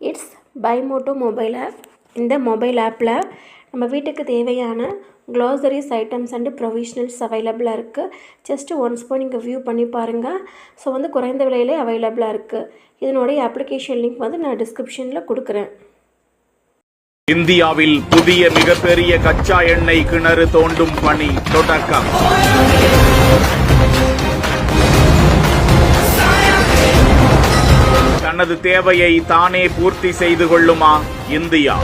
It's பைமோட்டோ mobile app இந்த mobile ஆப்பில் நம்ம வீட்டுக்கு தேவையான க்ளாசரிஸ் ஐட்டம்ஸ் அண்டு ப்ரொவிஷனல்ஸ் அவைலபிளாக இருக்குது ஜஸ்ட்டு ஒன்ஸ் போய் நீங்கள் வியூ பண்ணி பாருங்கள் ஸோ வந்து குறைந்த விலையிலே அவைலபிளாக இருக்குது இதனுடைய அப்ளிகேஷன் லிங்க் வந்து நான் டிஸ்கிரிப்ஷனில் கொடுக்குறேன். இந்தியாவில் புதிய மிகப்பெரிய கச்சா எண்ணெய் கிணறு தோண்டும் பணி தொடக்கம். தனது தேவையை தானே பூர்த்தி செய்து கொள்ளுமா இந்தியா?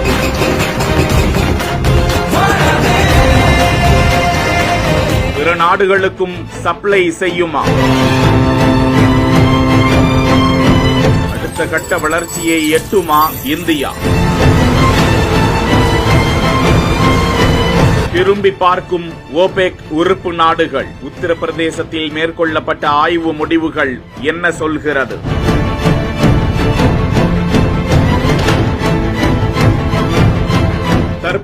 பிற நாடுகளுக்கும் சப்ளை செய்யுமா? அடுத்த கட்ட வளர்ச்சியை எட்டுமா இந்தியா? திரும்பி பார்க்கும் ஓபெக் உறுப்பு நாடுகள். உத்தரப்பிரதேசத்தில் மேற்கொள்ளப்பட்ட ஆய்வு முடிவுகள் என்ன சொல்கிறது?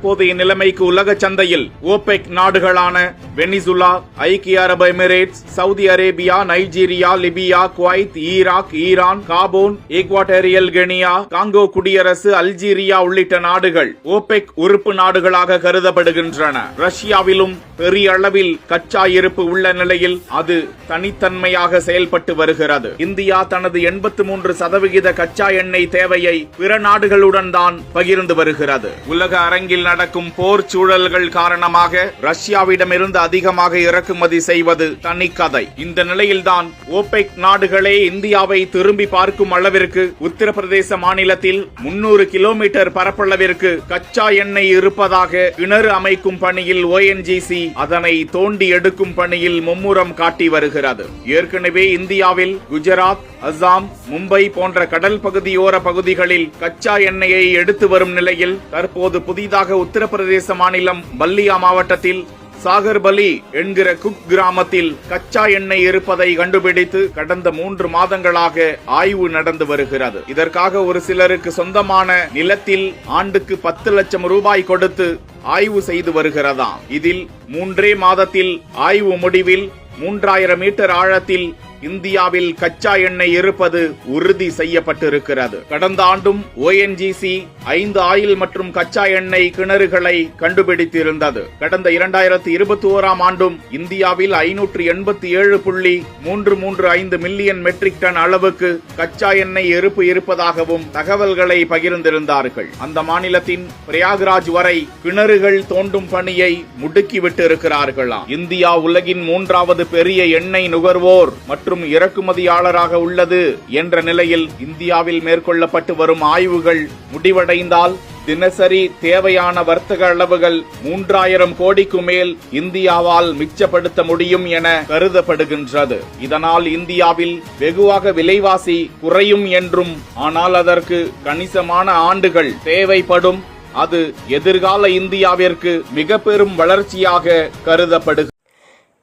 தற்போதைய நிலைமைக்கு உலக சந்தையில் ஓபெக் நாடுகளான வெனிசுலா ஐக்கிய அரபு Emirates Saudi Arabia Nigeria Libya Kuwait Iraq Iran Gabon Equatorial Guinea Congo குடியரசு அல்ஜீரியா உள்ளிட்ட நாடுகள் ஓபெக் உறுப்பு நாடுகளாக கருதப்படுகின்றன. ரஷ்யாவிலும் பெரிய அளவில் கச்சா இருப்பு உள்ள நிலையில் அது தனித்தன்மையாக செயல்பட்டு வருகிறது. இந்தியா தனது எண்பத்தி மூன்று சதவிகித கச்சா எண்ணெய் தேவையை பிற நாடுகளுடன் தான் பகிர்ந்து வருகிறது. உலக அரங்கில் நடக்கும் போர் சூழல்கள் காரணமாக ரஷ்யாவிடமிருந்து அதிகமாக இறக்குமதி செய்வது தனிக்கதை இந்த நிலையில்தான் ஓபெக் நாடுகளே இந்தியாவை திரும்பி பார்க்கும் அளவிற்கு உத்தரப்பிரதேச மாநிலத்தில் முன்னூறு கிலோமீட்டர் பரப்பளவிற்கு கச்சா எண்ணெய் இருப்பதாக கிணறு அமைக்கும் பணியில் ஓஎன்ஜிசி அதனை தோண்டி எடுக்கும் பணியில் மும்முரம் காட்டி வருகிறது. ஏற்கனவே இந்தியாவில் குஜராத் அசாம் மும்பை போன்ற கடல் பகுதியோர பகுதிகளில் கச்சா எண்ணெயை எடுத்து வரும் நிலையில் தற்போது புதிதாக உத்தரப்பிரதேச மாநிலம் பல்லியா மாவட்டத்தில் சாகர்பலி என்கிற குக் கிராமத்தில் கச்சா எண்ணெய் இருப்பதை கண்டுபிடித்து கடந்த மூன்று மாதங்களாக ஆய்வு நடந்து வருகிறது. இதற்காக ஒரு சிலருக்கு சொந்தமான நிலத்தில் ஆண்டுக்கு பத்து லட்சம் ரூபாய் கொடுத்து ஆய்வு செய்து வருகிறதாம். இதில் மூன்றே மாதத்தில் ஆய்வு முடிவில் மூன்றாயிரம் மீட்டர் ஆழத்தில் இந்தியாவில் கச்சா எண்ணெய் இருப்பது உறுதி செய்யப்பட்டிருக்கிறது. கடந்த ஆண்டும் ஓஎன்ஜிசி ஐந்து ஆயில் மற்றும் கச்சா எண்ணெய் கிணறுகளை கண்டுபிடித்திருந்தது. கடந்த இரண்டாயிரத்தி இருபத்தி ஓராம் ஆண்டும் இந்தியாவில் ஐநூற்று எண்பத்தி ஏழு புள்ளி மூன்று மூன்று ஐந்து மில்லியன் மெட்ரிக் டன் அளவுக்கு கச்சா எண்ணெய் இருப்பு இருப்பதாகவும் தகவல்களை பகிர்ந்திருந்தார்கள். அந்த மாநிலத்தின் பிரயாக்ராஜ் வரை கிணறுகள் தோண்டும் பணியை முடுக்கிவிட்டிருக்கிறார்களாம். இந்தியா உலகின் மூன்றாவது பெரிய எண்ணெய் நுகர்வோர் மற்றும் மற்றும் இறக்குமதியாளராக உள்ளது என்ற நிலையில் இந்தியாவில் மேற்கொள்ளப்பட்டு வரும் ஆய்வுகள் முடிவடைந்தால் தினசரி தேவையான வர்த்தக அளவுகள் மூன்றாயிரம் கோடிக்கு மேல் இந்தியாவால் மிச்சப்படுத்த முடியும் என கருதப்படுகின்றது. இதனால் இந்தியாவில் வெகுவாக விலைவாசி குறையும் என்றும் ஆனால் அதற்கு கணிசமான ஆண்டுகள் தேவைப்படும். அது எதிர்கால இந்தியாவிற்கு மிக பெரும் வளர்ச்சியாக கருதப்படுகிறது.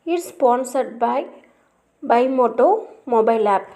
It's sponsored by by Moto mobile app.